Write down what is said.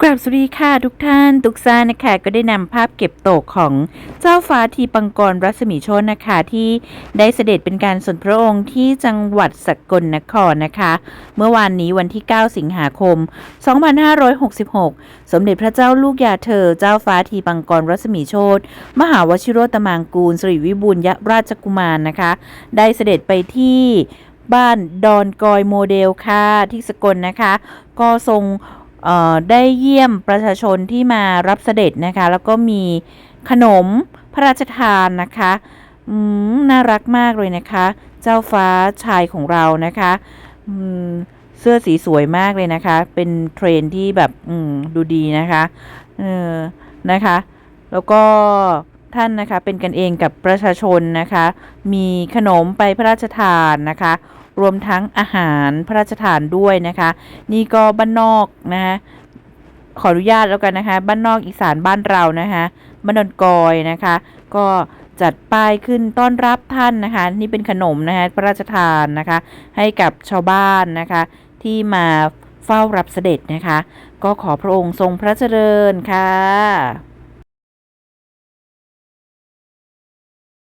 กราบสวัสดีค่ะทุกท่านตุกซ่านะคะก็ได้นำภาพเก็บตกของเจ้าฟ้าทีปังกรรัศมีโชนนะคะที่ได้เสด็จเป็นการส่วนพระองค์ที่จังหวัดสกลนครนะคะ เมื่อวานนี้วันที่ 9 สิงหาคม 2566 สมเด็จพระเจ้าลูกยาเธอ เจ้าฟ้าทีปังกรรัศมีโชตมหาวชิโรตมางกูลสิริวิบูลยราชกุมารนะคะ ได้เสด็จไปที่บ้านดอนกอยโมเดลค่ะที่สกลนะคะ ก็ทรง ได้เยี่ยมประชาชนที่มารับเสด็จนะคะ แล้วก็มีขนมพระราชทานนะคะน่ารักมากเลยนะคะ เจ้าฟ้าชายของเรานะคะเสื้อสีสวยมากเลยนะคะ เป็นเทรนที่แบบดูดีนะคะเออนะคะ แล้วก็ ท่านนะคะเป็นกันเองกับประชาชนนะคะ มีขนมไปพระราชทานนะคะ รวมทั้งอาหารพระราชทานด้วยนะคะ นี่ก็บ้านนอกนะคะขออนุญาตแล้วกันนะคะ บ้านนอกอีสานบ้านเรานะคะบ้านดอนกอยนะคะ ก็จัดป้ายขึ้นต้อนรับท่านนะคะ นี่เป็นขนมนะคะพระราชทานนะคะ ให้กับชาวบ้านนะคะ ที่มาเฝ้ารับเสด็จนะคะ ก็ขอพระองค์ทรงพระเจริญค่ะ